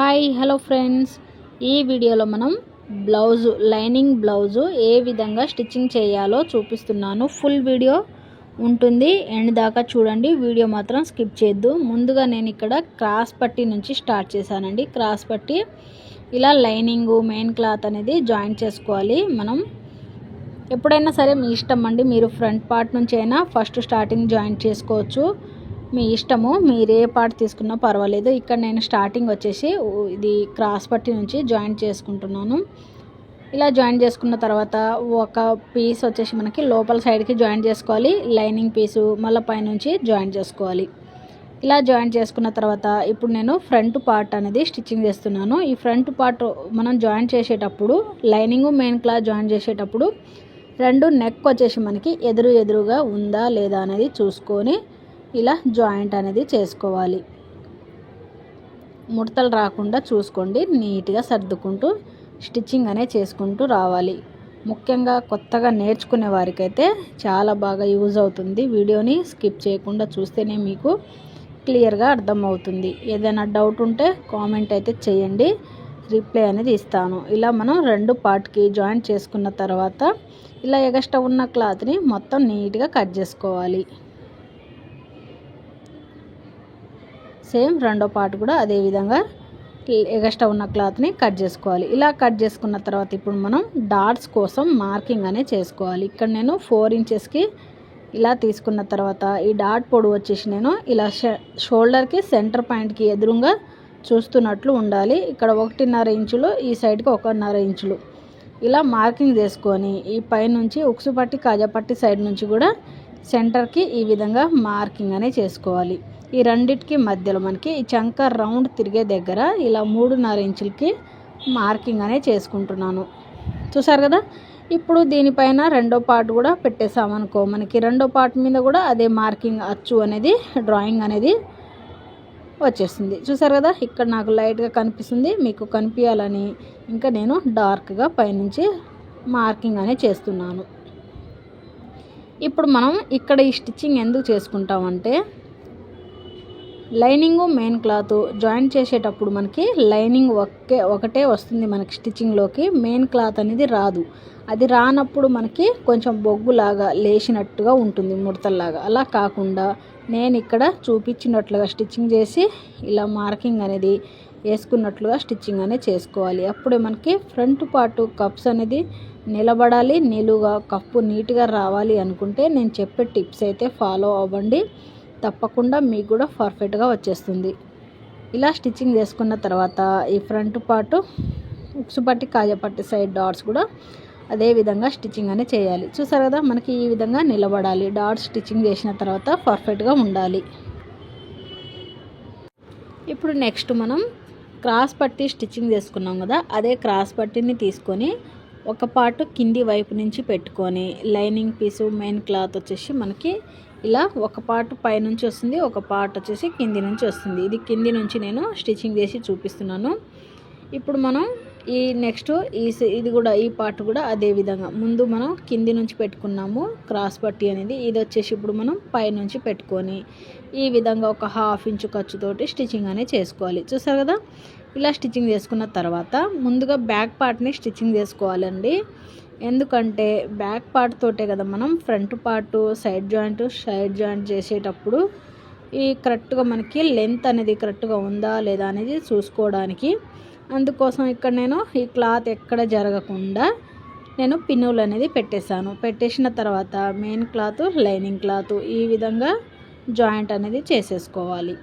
Hi hello friends ఈ వీడియోలో మనం బ్లౌజు లైనింగ్ బ్లౌజు ఏ విధంగా స్టిచ్చింగ్ చేయాలో చూపిస్తున్నాను. ఫుల్ వీడియో ఉంటుంది. ఎండ్ దాకా చూడండి. వీడియో మాత్రం స్కిప్ చేయొద్దు. ముందుగా నేను ఇక్కడ క్రాస్ పట్టి నుంచి స్టార్ట్ చేశానండి. క్రాస్ పట్టి ఇలా లైనింగు మెయిన్ క్లాత్ అనేది జాయింట్ చేసుకోవాలి. మనం ఎప్పుడైనా సరే మీ ఇష్టం అండి. మీరు ఫ్రంట్ పార్ట్ నుంచి అయినా ఫస్ట్ స్టార్టింగ్ జాయింట్ చేసుకోవచ్చు. మీ ఇష్టము మీరు ఏ పార్ట్ తీసుకున్నా పర్వాలేదు. ఇక్కడ నేను స్టార్టింగ్ వచ్చేసి ఇది క్రాస్ పట్టి నుంచి జాయింట్ చేసుకుంటున్నాను. ఇలా జాయింట్ చేసుకున్న తర్వాత ఒక పీస్ వచ్చేసి మనకి లోపల సైడ్కి జాయింట్ చేసుకోవాలి. లైనింగ్ పీసు మళ్ళీ పైనుంచి జాయింట్ చేసుకోవాలి. ఇలా జాయింట్ చేసుకున్న తర్వాత ఇప్పుడు నేను ఫ్రంట్ పార్ట్ అనేది స్టిచ్చింగ్ చేస్తున్నాను. ఈ ఫ్రంట్ పార్ట్ మనం జాయింట్ చేసేటప్పుడు లైనింగ్ మెయిన్ క్లాత్ జాయింట్ చేసేటప్పుడు రెండు నెక్ వచ్చేసి మనకి ఎదురు ఎదురుగా ఉందా లేదా అనేది చూసుకొని ఇలా జాయింట్ అనేది చేసుకోవాలి. ముడతలు రాకుండా చూసుకోండి. నీట్గా సర్దుకుంటూ స్టిచ్చింగ్ అనేది చేసుకుంటూ రావాలి. ముఖ్యంగా కొత్తగా నేర్చుకునే వారికైతే చాలా బాగా యూజ్ అవుతుంది. వీడియోని స్కిప్ చేయకుండా చూస్తేనే మీకు క్లియర్గా అర్థమవుతుంది. ఏదైనా డౌట్ ఉంటే కామెంట్ అయితే చేయండి. రిప్లై అనేది ఇస్తాను. ఇలా మనం రెండు పార్ట్కి జాయింట్ చేసుకున్న తర్వాత ఇలా ఎగస్ట్రా ఉన్న క్లాత్ని మొత్తం నీట్గా కట్ చేసుకోవాలి. సేమ్ రెండో పార్ట్ కూడా అదే విధంగా ఎగస్ట్రా ఉన్న క్లాత్ని కట్ చేసుకోవాలి. ఇలా కట్ చేసుకున్న తర్వాత ఇప్పుడు మనం డాట్స్ కోసం మార్కింగ్ అనేది చేసుకోవాలి. ఇక్కడ నేను ఫోర్ ఇంచెస్కి ఇలా తీసుకున్న తర్వాత ఈ డాట్ పొడవు వచ్చేసి నేను ఇలా షోల్డర్కి సెంటర్ పాయింట్కి ఎదురుగా చూస్తున్నట్లు ఉండాలి. ఇక్కడ ఒకటిన్నర ఇంచులు ఈ సైడ్కి ఒకటిన్నర ఇంచులు. ఇలా మార్కింగ్ చేసుకొని ఈ పైనుంచి ఉక్సుపట్టి కాజాపట్టి సైడ్ నుంచి కూడా సెంటర్కి ఈ విధంగా మార్కింగ్ అనేది చేసుకోవాలి. ఈ రెండిటికి మధ్యలో మనకి ఈ చంక రౌండ్ తిరిగే దగ్గర ఇలా మూడున్నర ఇంచులకి మార్కింగ్ అనే చేసుకుంటున్నాను. చూసారు కదా? ఇప్పుడు దీనిపైన రెండో పార్ట్ కూడా పెట్టేసామనుకో మనకి రెండో పార్ట్ మీద కూడా అదే మార్కింగ్ అచ్చు అనేది డ్రాయింగ్ అనేది వచ్చేస్తుంది చూసారు కదా? ఇక్కడ నాకు లైట్గా కనిపిస్తుంది. మీకు కనిపించాలని ఇంకా నేను డార్క్గా పైనుంచి మార్కింగ్ అనేది చేస్తున్నాను. ఇప్పుడు మనం ఇక్కడ ఈ స్టిచ్చింగ్ ఎందుకు చేసుకుంటామంటే లైనింగ్ మెయిన్ క్లాత్ జాయింట్ చేసేటప్పుడు మనకి లైనింగ్ ఒకే ఒకటే వస్తుంది మనకి స్టిచ్చింగ్లోకి మెయిన్ క్లాత్ అనేది రాదు. అది రానప్పుడు మనకి కొంచెం బొగ్గులాగా లేచినట్టుగా ఉంటుంది ముడతల్లాగా. అలా కాకుండా నేను ఇక్కడ చూపించినట్లుగా స్టిచ్చింగ్ చేసి ఇలా మార్కింగ్ అనేది వేసుకున్నట్లుగా స్టిచ్చింగ్ అనేది చేసుకోవాలి. అప్పుడే మనకి ఫ్రంట్ పార్ట్ కప్స్ అనేది నిలబడాలి. నిలువుగా కప్పు నీట్గా రావాలి అనుకుంటే నేను చెప్పే టిప్స్ అయితే ఫాలో అవ్వండి. తప్పకుండా మీకు కూడా పర్ఫెక్ట్గా వచ్చేస్తుంది. ఇలా స్టిచ్చింగ్ చేసుకున్న తర్వాత ఈ ఫ్రంట్ పార్ట్ ఉక్సు పట్టి కాజపట్టి సైడ్ డాట్స్ కూడా అదే విధంగా స్టిచ్చింగ్ అనేది చేయాలి. చూసారు కదా మనకి ఈ విధంగా నిలబడాలి. డాట్స్ స్టిచ్చింగ్ చేసిన తర్వాత పర్ఫెక్ట్గా ఉండాలి. ఇప్పుడు నెక్స్ట్ మనం క్రాస్ పట్టి స్టిచ్చింగ్ చేసుకున్నాం కదా అదే క్రాస్ పట్టిని తీసుకొని ఒక పార్ట్ కింది వైపు నుంచి పెట్టుకొని లైనింగ్ పీసు మెయిన్ క్లాత్ వచ్చేసి మనకి ఇలా ఒక పార్ట్ పైనుంచి వస్తుంది ఒక పార్ట్ వచ్చేసి కింది నుంచి వస్తుంది. ఇది కింది నుంచి నేను స్టిచ్చింగ్ చేసి చూపిస్తున్నాను. ఇప్పుడు మనం ఈ నెక్స్ట్ ఈ స- ఇది కూడా ఈ పార్ట్ కూడా అదే విధంగా. ముందు మనం కింది నుంచి పెట్టుకున్నాము క్రాస్ పట్టి అనేది. ఇది వచ్చేసి ఇప్పుడు మనం పైనుంచి పెట్టుకొని ఈ విధంగా ఒక హాఫ్ ఇంచు ఖర్చుతోటి స్టిచ్చింగ్ అనేది చేసుకోవాలి. చూసారు కదా? ఇలా స్టిచ్చింగ్ చేసుకున్న తర్వాత ముందుగా బ్యాక్ పార్ట్ని స్టిచ్చింగ్ చేసుకోవాలండి. ఎందుకంటే బ్యాక్ పార్ట్ తోటే కదా మనం front part side joint side joint చేసేటప్పుడు ఈ కరెక్ట్గా మనకి లెంత్ అనేది కరెక్ట్గా ఉందా లేదా అనేది చూసుకోవడానికి. అందుకోసం ఇక్కడ నేను ఈ క్లాత్ ఎక్కడ జరగకుండా నేను పిన్నులు అనేది పెట్టేశాను. పెట్టేసిన తర్వాత మెయిన్ క్లాత్ లైనింగ్ క్లాత్ ఈ విధంగా జాయింట్ అనేది చేసేసుకోవాలి.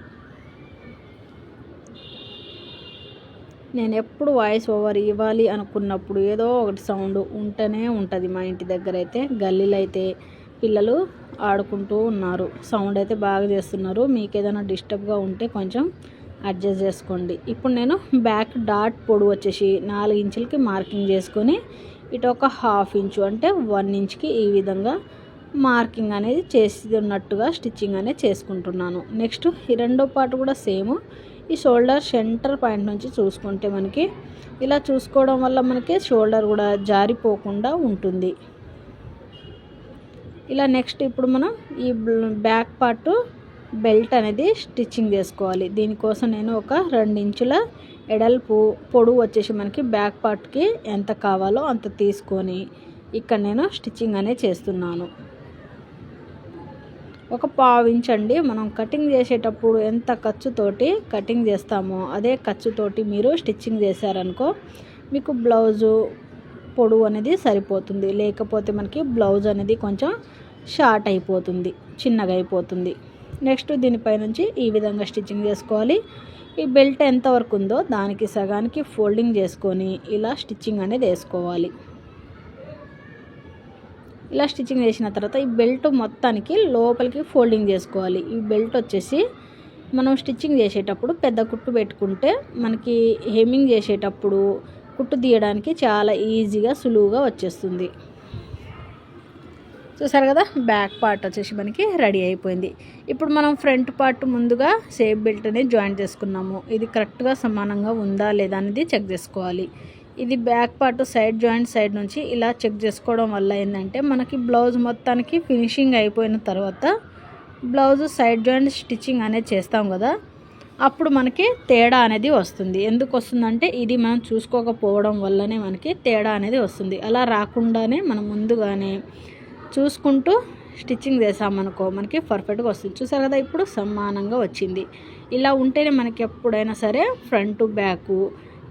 నేను ఎప్పుడు వాయిస్ ఓవర్ ఇవ్వాలి అనుకున్నప్పుడు ఏదో ఒకటి సౌండ్ ఉంటూనే ఉంటుంది మా ఇంటి దగ్గర అయితే. గల్లీలు అయితే పిల్లలు ఆడుకుంటూ ఉన్నారు. సౌండ్ అయితే బాగా చేస్తున్నారు. మీకు ఏదైనా డిస్టర్బ్గా ఉంటే కొంచెం అడ్జస్ట్ చేసుకోండి. ఇప్పుడు నేను బ్యాక్ డాట్ పొడు వచ్చేసి నాలుగు ఇంచులకి మార్కింగ్ చేసుకొని ఇటు ఒక హాఫ్ ఇంచు అంటే వన్ ఇంచ్కి ఈ విధంగా మార్కింగ్ అనేది చేసి ఉన్నట్టుగా స్టిచ్చింగ్ అనేది చేసుకుంటున్నాను. నెక్స్ట్ ఈ రెండో పార్ట్ కూడా సేమ్ ఈ షోల్డర్ సెంటర్ పాయింట్ నుంచి చూసుకుంటే మనకి ఇలా చూసుకోవడం వల్ల మనకి షోల్డర్ కూడా జారిపోకుండా ఉంటుంది. ఇలా నెక్స్ట్ ఇప్పుడు మనం ఈ బ్యాక్ పార్ట్ బెల్ట్ అనేది స్టిచ్చింగ్ చేసుకోవాలి. దీనికోసం నేను ఒక రెండు ఇంచుల ఎడల్పు పొడవు వచ్చేసి మనకి బ్యాక్ పార్ట్కి ఎంత కావాలో అంత తీసుకొని ఇక్కడ నేను స్టిచ్చింగ్ అనేది చేస్తున్నాను. ఒక పావించండి మనం కటింగ్ చేసేటప్పుడు ఎంత ఖర్చుతోటి కటింగ్ చేస్తామో అదే ఖర్చుతోటి మీరు స్టిచ్చింగ్ చేశారనుకో మీకు బ్లౌజు పొడవు అనేది సరిపోతుంది. లేకపోతే మనకి బ్లౌజ్ అనేది కొంచెం షార్ట్ అయిపోతుంది చిన్నగా అయిపోతుంది. నెక్స్ట్ దీనిపై నుంచి ఈ విధంగా స్టిచ్చింగ్ చేసుకోవాలి. ఈ బెల్ట్ ఎంతవరకు ఉందో దానికి సగానికి ఫోల్డింగ్ చేసుకొని ఇలా స్టిచ్చింగ్ అనేది వేసుకోవాలి. ఇలా స్టిచ్చింగ్ చేసిన తర్వాత ఈ బెల్ట్ మొత్తానికి లోపలికి ఫోల్డింగ్ చేసుకోవాలి. ఈ బెల్ట్ వచ్చేసి మనం స్టిచ్చింగ్ చేసేటప్పుడు పెద్ద కుట్టు పెట్టుకుంటే మనకి హెమ్మింగ్ చేసేటప్పుడు కుట్టు తీయడానికి చాలా ఈజీగా సులువుగా వచ్చేస్తుంది. చూసారు కదా? బ్యాక్ పార్ట్ వచ్చేసి మనకి రెడీ అయిపోయింది. ఇప్పుడు మనం ఫ్రంట్ పార్ట్ ముందుగా సేఫ్ బెల్ట్ అనేది జాయిన్ చేసుకున్నాము. ఇది కరెక్ట్గా సమానంగా ఉందా లేదా అనేది చెక్ చేసుకోవాలి. ఇది back part side joint side నుంచి ఇలా చెక్ చేసుకోవడం వల్ల ఏంటంటే మనకి బ్లౌజ్ మొత్తానికి ఫినిషింగ్ అయిపోయిన తర్వాత బ్లౌజ్ సైడ్ జాయింట్ స్టిచ్చింగ్ అనేది చేస్తాం కదా. అప్పుడు మనకి తేడా అనేది వస్తుంది. ఎందుకు వస్తుందంటే ఇది మనం చూసుకోకపోవడం వల్లనే మనకి తేడా అనేది వస్తుంది. అలా రాకుండానే మనం ముందుగానే చూసుకుంటూ స్టిచ్చింగ్ చేసామనుకో మనకి పర్ఫెక్ట్గా వస్తుంది. చూసారు కదా ఇప్పుడు సమానంగా వచ్చింది. ఇలా ఉంటేనే మనకి ఎప్పుడైనా సరే front back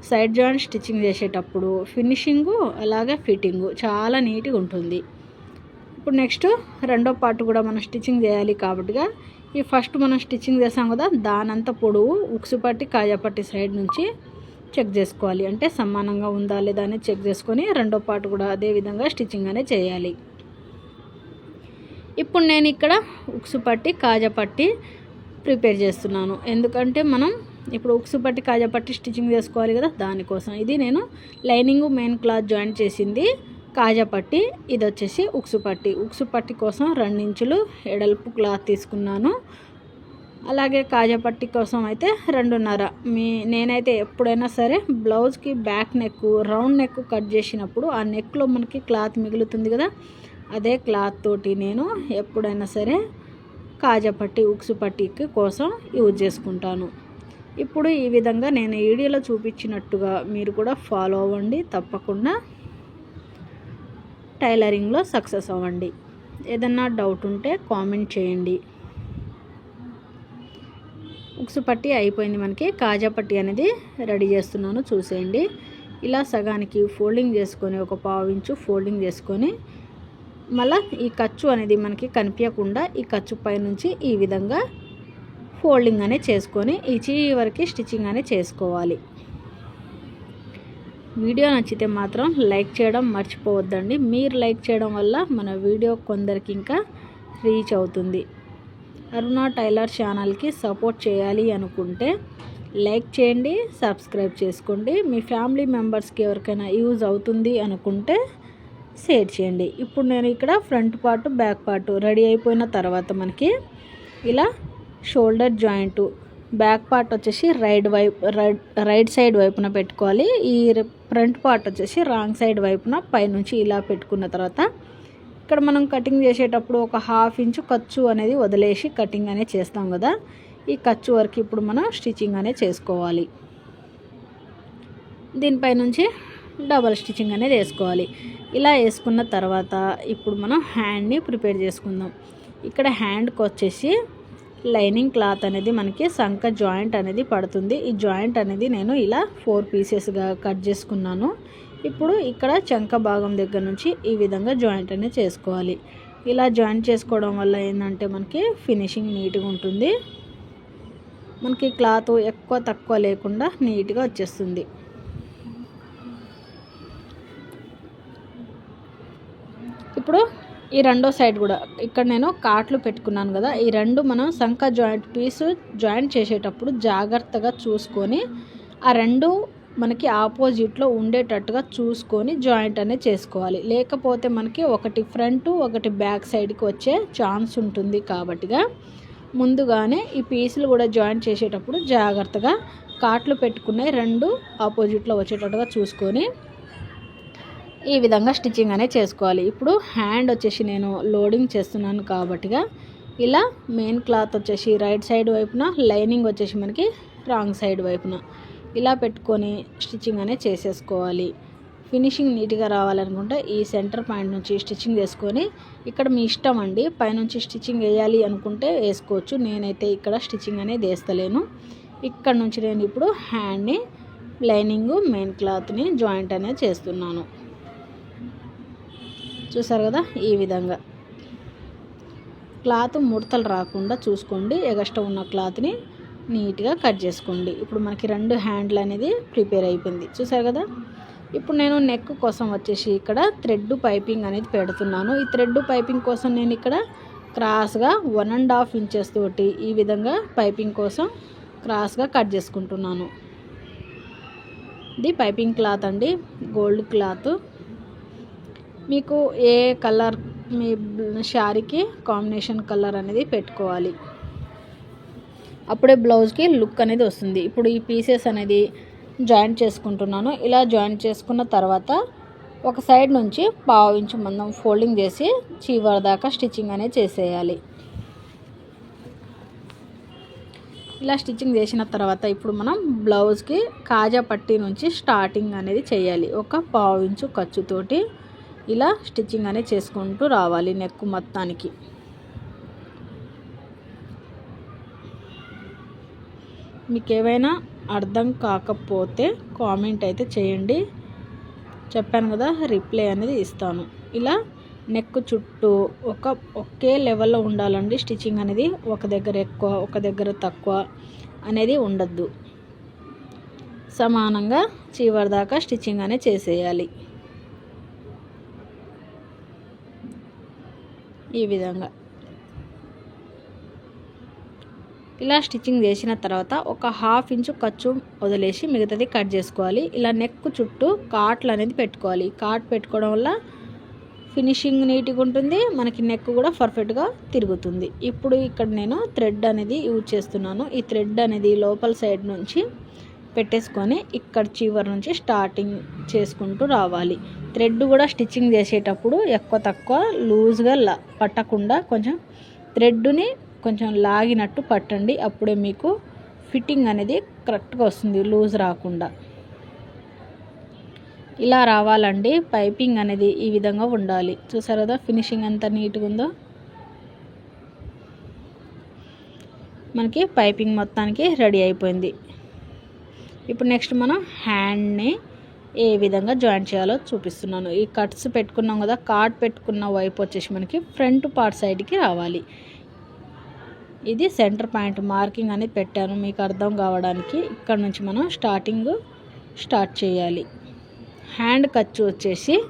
side joint stitching చేసేటప్పుడు ఫినిషింగు అలాగే ఫిట్టింగు చాలా నీట్గా ఉంటుంది. ఇప్పుడు నెక్స్ట్ రెండో పార్ట్ కూడా మనం స్టిచ్చింగ్ చేయాలి కాబట్టిగా ఈ ఫస్ట్ మనం స్టిచ్చింగ్ చేసాం కదా దానంత పొడవు ఉక్సుపట్టి పట్టి కాజాపట్టి సైడ్ నుంచి చెక్ చేసుకోవాలి. అంటే సమానంగా ఉందా లేదా అని చెక్ చేసుకొని రెండో పార్ట్ కూడా అదే విధంగా స్టిచ్చింగ్ అనేది చేయాలి. ఇప్పుడు నేను ఇక్కడ ఉక్సుపట్టి కాజపట్టి ప్రిపేర్ చేస్తున్నాను. ఎందుకంటే మనం ఇప్పుడు ఉక్సు పట్టి కాజా పట్టి స్టిచ్చింగ్ చేసుకోవాలి కదా దానికోసం. ఇది నేను లైనింగ్ మెయిన్ క్లాత్ జాయిన్ చేసింది. కాజా పట్టి ఇది వచ్చేసి ఉక్సు పట్టి. ఉక్సు పట్టి కోసం రెండించులు ఎడల్పు క్లాత్ తీసుకున్నాను. అలాగే కాజా పట్టి కోసం అయితే రెండున్నర. మీ నేనైతే ఎప్పుడైనా సరే బ్లౌజ్కి back neck round neck cut చేసినప్పుడు ఆ నెక్లో మనకి క్లాత్ మిగులుతుంది కదా అదే క్లాత్ తోటి నేను ఎప్పుడైనా సరే కాజా పట్టి ఉక్సు పట్టికి కోసం యూజ్ చేసుకుంటాను. ఇప్పుడు ఈ విధంగా నేను వీడియోలో చూపించినట్టుగా మీరు కూడా ఫాలో అవ్వండి. తప్పకుండా టైలరింగ్లో సక్సెస్ అవ్వండి. ఏదన్నా డౌట్ ఉంటే కామెంట్ చేయండి. ఉక్సు పట్టి అయిపోయింది మనకి. కాజా పట్టి అనేది రెడీ చేస్తున్నాను చూసేయండి. ఇలా సగానికి ఫోల్డింగ్ చేసుకొని ఒక పావు ఇంచు ఫోల్డింగ్ చేసుకొని మళ్ళీ ఈ ఖర్చు అనేది మనకి కనిపించకుండా ఈ ఖర్చు పై నుంచి ఈ విధంగా ఫోల్డింగ్ అనే చేసుకొని ఈ వరకు స్టిచ్చింగ్ అనే చేసుకోవాలి. వీడియో నచ్చితే మాత్రం లైక్ చేయడం మర్చిపోవద్దండి. మీరు లైక్ చేయడం వల్ల మన వీడియో కొందరికి ఇంకా రీచ్ అవుతుంది. అరుణ టైలర్ ఛానల్కి సపోర్ట్ చేయాలి అనుకుంటే లైక్ చేయండి సబ్స్క్రైబ్ చేసుకోండి. మీ ఫ్యామిలీ మెంబర్స్కి ఎవరికైనా యూజ్ అవుతుంది అనుకుంటే షేర్ చేయండి. ఇప్పుడు నేను ఇక్కడ front part back part ready అయిపోయిన తర్వాత మనకి ఇలా షోల్డర్ జాయింట్. బ్యాక్ పార్ట్ వచ్చేసి రైట్ వైపు రైట్ రైట్ సైడ్ వైపున పెట్టుకోవాలి. ఈ ఫ్రంట్ పార్ట్ వచ్చేసి రాంగ్ సైడ్ వైపున పైనుంచి ఇలా పెట్టుకున్న తర్వాత ఇక్కడ మనం కటింగ్ చేసేటప్పుడు ఒక హాఫ్ ఇంచు ఖర్చు అనేది వదిలేసి కటింగ్ అనేది చేస్తాం కదా. ఈ ఖర్చు వరకు ఇప్పుడు మనం స్టిచ్చింగ్ అనేది చేసుకోవాలి. దీనిపై నుంచి డబల్ స్టిచ్చింగ్ అనేది వేసుకోవాలి. ఇలా వేసుకున్న తర్వాత ఇప్పుడు మనం హ్యాండ్ని ప్రిపేర్ చేసుకుందాం. ఇక్కడ హ్యాండ్కి వచ్చేసి లైనింగ్ క్లాత్ అనేది మనకి సంక జాయింట్ అనేది పడుతుంది. ఈ జాయింట్ అనేది నేను ఇలా ఫోర్ పీసెస్గా కట్ చేసుకున్నాను. ఇప్పుడు ఇక్కడ చంక భాగం దగ్గర నుంచి ఈ విధంగా జాయింట్ అనేది చేసుకోవాలి. ఇలా జాయింట్ చేసుకోవడం వల్ల ఏంటంటే మనకి ఫినిషింగ్ నీట్గా ఉంటుంది. మనకి క్లాత్ ఎక్కువ తక్కువ లేకుండా నీట్గా వచ్చేస్తుంది. ఇప్పుడు ఈ రెండో సైడ్ కూడా. ఇక్కడ నేను కాట్లు పెట్టుకున్నాను కదా ఈ రెండు మనం సంఖ జాయింట్ పీస్ జాయింట్ చేసేటప్పుడు జాగ్రత్తగా చూసుకొని ఆ రెండు మనకి ఆపోజిట్లో ఉండేటట్టుగా చూసుకొని జాయింట్ అనేది చేసుకోవాలి. లేకపోతే మనకి ఒకటి ఫ్రంట్ ఒకటి బ్యాక్ సైడ్కి వచ్చే ఛాన్స్ ఉంటుంది కాబట్టిగా. ముందుగానే ఈ పీసులు కూడా జాయింట్ చేసేటప్పుడు జాగ్రత్తగా కాట్లు పెట్టుకునే రెండు ఆపోజిట్లో వచ్చేటట్టుగా చూసుకొని ఈ విధంగా స్టిచ్చింగ్ అనేది చేసుకోవాలి. ఇప్పుడు హ్యాండ్ వచ్చేసి నేను లోడింగ్ చేస్తున్నాను కాబట్టిగా ఇలా మెయిన్ క్లాత్ వచ్చేసి రైట్ సైడ్ వైపున లైనింగ్ వచ్చేసి మనకి రాంగ్ సైడ్ వైపున. ఇలా పెట్టుకొని స్టిచ్చింగ్ అనేది చేసేసుకోవాలి. ఫినిషింగ్ నీట్గా రావాలనుకుంటే ఈ సెంటర్ పాయింట్ నుంచి స్టిచ్చింగ్ వేసుకొని ఇక్కడ మీ ఇష్టం అండి పైనుంచి స్టిచ్చింగ్ వేయాలి అనుకుంటే వేసుకోవచ్చు. నేనైతే ఇక్కడ స్టిచ్చింగ్ అనేది వేస్తలేను. ఇక్కడ నుంచి నేను ఇప్పుడు హ్యాండ్ని లైనింగ్ మెయిన్ క్లాత్ని జాయింట్ అనేది చేస్తున్నాను. చూసారు కదా? ఈ విధంగా. క్లాత్ ముడతలు రాకుండా చూసుకోండి. ఎగస్ట్రా ఉన్న క్లాత్ని నీట్గా కట్ చేసుకోండి. ఇప్పుడు మనకి రెండు హ్యాండ్లు అనేది ప్రిపేర్ అయిపోయింది. చూసారు కదా? ఇప్పుడు నేను నెక్ కోసం వచ్చేసి ఇక్కడ థ్రెడ్ పైపింగ్ అనేది పెడుతున్నాను. ఈ థ్రెడ్ పైపింగ్ కోసం నేను ఇక్కడ క్రాస్గా వన్ అండ్ హాఫ్ ఇంచెస్ తోటి ఈ విధంగా పైపింగ్ కోసం క్రాస్గా కట్ చేసుకుంటున్నాను. ఇది పైపింగ్ క్లాత్ అండి. Gold cloth. మీకు ఏ కలర్ మీ శారీకి కాంబినేషన్ కలర్ అనేది పెట్టుకోవాలి. అప్పుడే బ్లౌజ్కి లుక్ అనేది వస్తుంది. ఇప్పుడు ఈ పీసెస్ అనేది జాయింట్ చేసుకుంటున్నాను. ఇలా జాయింట్ చేసుకున్న తర్వాత ఒక సైడ్ నుంచి పావు ఇంచు మందం ఫోల్డింగ్ చేసి చీవర్ దాకా స్టిచ్చింగ్ అనేది చేసేయాలి. ఇలా స్టిచ్చింగ్ చేసిన తర్వాత ఇప్పుడు మనం బ్లౌజ్కి కాజా పట్టి నుంచి స్టార్టింగ్ అనేది చేయాలి. ఒక పావు ఇంచు ఖర్చుతోటి ఇలా స్టిచ్చింగ్ అనేది చేసుకుంటూ రావాలి నెక్ మొత్తానికి. మీకు ఏవైనా అర్థం కాకపోతే కామెంట్ అయితే చేయండి. చెప్పాను కదా రిప్లై అనేది ఇస్తాను. ఇలా నెక్ చుట్టూ ఒక ఒకే లెవెల్లో ఉండాలండి స్టిచ్చింగ్ అనేది. ఒక దగ్గర ఎక్కువ ఒక దగ్గర తక్కువ అనేది ఉండద్దు. సమానంగా చివరి దాకా స్టిచ్చింగ్ అనేది చేసేయాలి. ఈ విధంగా. ఇలా స్టిచ్చింగ్ చేసిన తర్వాత ఒక హాఫ్ ఇంచు ఖర్చు వదిలేసి మిగతాది కట్ చేసుకోవాలి. ఇలా నెక్ చుట్టూ కాట్లు అనేది పెట్టుకోవాలి. కాట్ పెట్టుకోవడం వల్ల ఫినిషింగ్ నీట్గా ఉంటుంది. మనకి నెక్ కూడా పర్ఫెక్ట్గా తిరుగుతుంది. ఇప్పుడు ఇక్కడ నేను థ్రెడ్ అనేది యూజ్ చేస్తున్నాను. ఈ థ్రెడ్ అనేది లోపల సైడ్ నుంచి పెట్టేసుకొని ఇక్కడ చివరి నుంచి స్టార్టింగ్ చేసుకుంటూ రావాలి. థ్రెడ్ కూడా స్టిచ్చింగ్ చేసేటప్పుడు ఎక్కువ తక్కువ లూజ్గా పట్టకుండా కొంచెం థ్రెడ్ని కొంచెం లాగినట్టు పట్టండి. అప్పుడే మీకు ఫిట్టింగ్ అనేది కరెక్ట్గా వస్తుంది లూజ్ రాకుండా. ఇలా రావాలండి. పైపింగ్ అనేది ఈ విధంగా ఉండాలి. చూసారు కదా ఫినిషింగ్ ఎంత నీట్గా ఉందో? మనకి పైపింగ్ మొత్తానికి రెడీ అయిపోయింది. ఇప్పుడు నెక్స్ట్ మనం హ్యాండ్ని ఏ విధంగా జాయిన్ చేయాలో చూపిస్తున్నాను. ఈ కట్స్ పెట్టుకున్నాం కదా కార్డ్ పెట్టుకున్న వైపు వచ్చేసి మనకి ఫ్రంట్ పార్ట్ సైడ్కి రావాలి. ఇది సెంటర్ పాయింట్ మార్కింగ్ అనేది పెట్టాను మీకు అర్థం కావడానికి ఇక్కడ నుంచి మనం స్టార్టింగ్ స్టార్ట్ చేయాలి. హ్యాండ్ ఖర్చు వచ్చేసి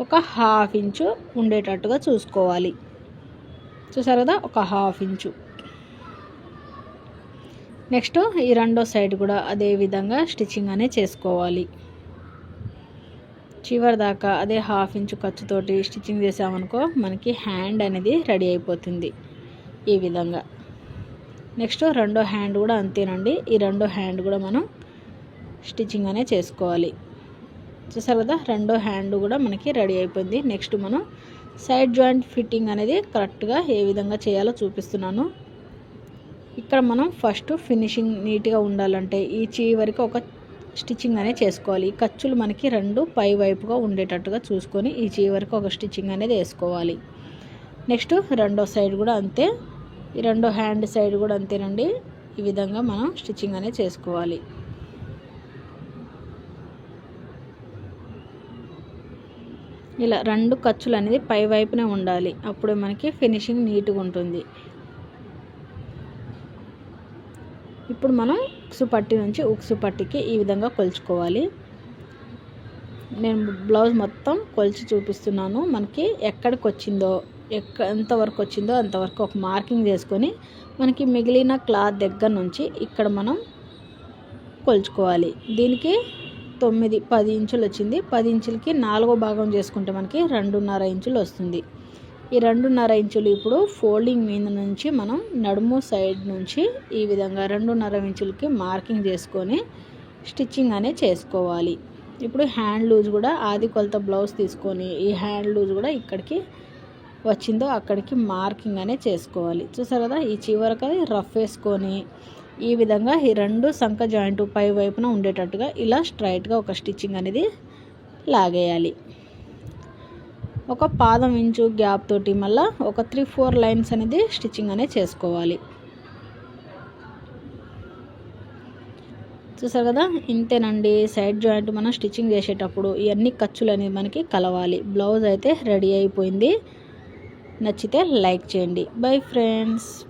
ఒక హాఫ్ ఇంచు ఉండేటట్టుగా చూసుకోవాలి. చూసారు కదా? ఒక హాఫ్ ఇంచు నెక్స్ట్ ఈ రెండో సైడ్ కూడా అదే విధంగా స్టిచ్చింగ్ అనే చేసుకోవాలి. చివరి దాకా అదే హాఫ్ ఇంచు ఖర్చుతోటి స్టిచ్చింగ్ చేసామనుకో మనకి హ్యాండ్ అనేది రెడీ అయిపోతుంది ఈ విధంగా. నెక్స్ట్ రెండో హ్యాండ్ కూడా అంతేనండి. ఈ రెండో హ్యాండ్ కూడా మనం స్టిచ్చింగ్ అనే చేసుకోవాలి. చూసారు కదా రెండో హ్యాండ్ కూడా మనకి రెడీ అయిపోయింది. నెక్స్ట్ మనం సైడ్ జాయింట్ ఫిట్టింగ్ అనేది కరెక్ట్గా ఏ విధంగా చేయాలో చూపిస్తున్నాను. ఇక్కడ మనం ఫస్ట్ ఫినిషింగ్ నీట్గా ఉండాలంటే ఈ చివరికి ఒక స్టిచ్చింగ్ అనేది చేసుకోవాలి. ఈ ఖర్చులు మనకి రెండు పై వైపుగా ఉండేటట్టుగా చూసుకొని ఈ చివరికి ఒక స్టిచ్చింగ్ అనేది వేసుకోవాలి. నెక్స్ట్ రెండో సైడ్ కూడా అంతే. ఈ రెండో హ్యాండ్ సైడ్ కూడా అంతేనండి. ఈ విధంగా మనం స్టిచ్చింగ్ అనేది చేసుకోవాలి. ఇలా రెండు ఖర్చులు అనేది పై వైపునే ఉండాలి. అప్పుడు మనకి ఫినిషింగ్ నీట్గా ఉంటుంది. ఇప్పుడు మనం ఉక్సు పట్టి నుంచి ఉక్సు పట్టికి ఈ విధంగా కొలుచుకోవాలి. నేను బ్లౌజ్ మొత్తం కొలిచి చూపిస్తున్నాను. మనకి ఎక్కడికి వచ్చిందో ఎక్క ఎంతవరకు వచ్చిందో అంతవరకు ఒక మార్కింగ్ చేసుకొని మనకి మిగిలిన క్లాత్ దగ్గర నుంచి ఇక్కడ మనం కొలుచుకోవాలి. దీనికి తొమ్మిది పది ఇంచులు వచ్చింది పది ఇంచులకి నాలుగో భాగం చేసుకుంటే మనకి రెండున్నర ఇంచులు వస్తుంది ఈ రెండున్నర ఇంచులు ఇప్పుడు ఫోల్డింగ్ మీద నుంచి మనం నడుము సైడ్ నుంచి ఈ విధంగా రెండున్నర ఇంచులకి మార్కింగ్ చేసుకొని స్టిచ్చింగ్ అనేది చేసుకోవాలి. ఇప్పుడు హ్యాండ్ లూజ్ కూడా ఆది కొలత బ్లౌజ్ తీసుకొని ఈ హ్యాండ్ లూజ్ కూడా ఇక్కడికి వచ్చిందో అక్కడికి మార్కింగ్ అనేది చేసుకోవాలి. చూసారు కదా ఈ చివరికి రఫ్ వేసుకొని ఈ విధంగా ఈ రెండు సంఖ జాయింట్ పై వైపున ఉండేటట్టుగా ఇలా స్ట్రైట్గా ఒక స్టిచ్చింగ్ అనేది లాగేయాలి. ఒక పాదం ఇంచు గ్యాప్ తోటి మళ్ళీ ఒక త్రీ ఫోర్ లైన్స్ అనేది స్టిచ్చింగ్ అనేది చేసుకోవాలి. చూసారు కదా? ఇంతేనండి. సైడ్ జాయింట్ మనం స్టిచ్చింగ్ చేసేటప్పుడు ఇవన్నీ ఖర్చులు అనేది మనకి కలవాలి. బ్లౌజ్ అయితే రెడీ అయిపోయింది. నచ్చితే లైక్ చేయండి. Bye friends